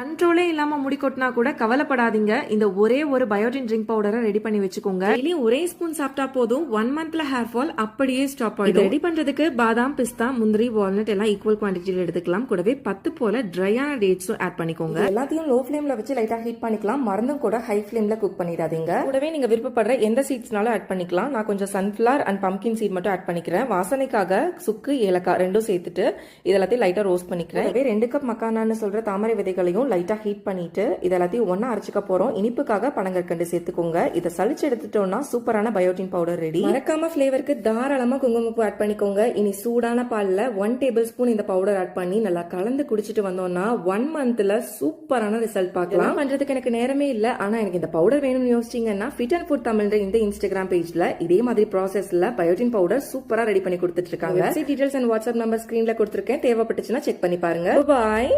கண்ட்ரோலே இல்லாம முடி கொட்டினா கூட கவலைப்படாதீங்க. இந்த ஒரே ஒரு பயோட்டின் ட்ரிங்க் பவுடரை ரெடி பண்ணி வச்சுக்கோங்க. டெய்லி ஒரே ஸ்பூன் சாப்பிட்டா போதும். ஒன் மந்த்ல ஹேர் ஃபால் அப்படியே ஸ்டாப் ஆயிடும். ரெடி பண்றதுக்கு பாதாம் பிஸ்தா முந்திரி வால்நட் எல்லாம் ஈக்குவல் குவான்டிட்டியில் எடுத்துக்கலாம். கூடவே பத்து போல ட்ரையான டேட்ஸும் ஆட் பண்ணிக்கோங்க. எல்லாத்தையும் லோ ஃப்ளேம்ல வச்சு லைட்டா ஹீட் பண்ணிக்கலாம். மருந்தும் கூட ஹை ஃப்ளேம்ல குக் பண்ணிடாதீங்க. கூடவே நீங்க விருப்பப்படுற எந்த சீட்ஸ்னாலும் ஆட் பண்ணிக்கலாம். நான் கொஞ்சம் சன்ஃபிளவர் அண்ட் பம்கின் சீட் மட்டும் ஆட் பண்ணிக்கிறேன். வாசனைக்காக சுக்கு ஏலக்காய் ரெண்டும் சேர்த்துட்டு இது எல்லாத்தையும் லைட்டா ரோஸ்ட் பண்ணிக்கிறேன். ரெண்டு கப் மக்கானான்னு சொல்ற தாமரை விதைகளையும் லைட்டா ஹீட் பண்ணிட்டு இது எல்லாத்தையும் ஒண்ணா அரைச்சுக்க போறோம். இனிப்புக்காக பனங்கற்கண்டு சேர்த்துக்கோங்க. இதை சளிச்சு எடுத்துட்டோம்னா சூப்பரான பயோட்டின் பவுடர் ரெடி மறக்காம ஃபிளேவருக்கு தாராளமா குங்குமப்பூ ஆட் பண்ணிக்கோங்க. இனி சூடான பால்ல ஒன் டேபிள் ஸ்பூன் இந்த பவுடர் ஆட் பண்ணி நல்லா கலந்து குடிச்சிட்டு வந்தோம்னா ஒன் மந்த்ல சூப்பரான ரிசல்ட் பார்க்கலாம். பண்றதுக்கு எனக்கு நேரமே இல்ல. ஆனா எனக்கு இந்த பவுடர் வேணும்னு யோசிச்சீங்கன்னா ஃபிட் அண்ட் ஃபுட் தமிழ் இந்த இன்ஸ்டாகிராம் பேஜ்ல இதே மாதிரி ப்ராசஸ்ல பயோட்டின் பவுடர் சூப்பரா ரெடி பண்ணி கொடுத்துட்டு இருக்காங்க. டீடைல்ஸ் அண்ட் வாட்ஸ்அப் நம்பர் ஸ்கிரீன்ல கொடுத்துருக்கேன். தேவைப்பட்டுச்சுன்னா செக் பண்ணி பாருங்க. பாய்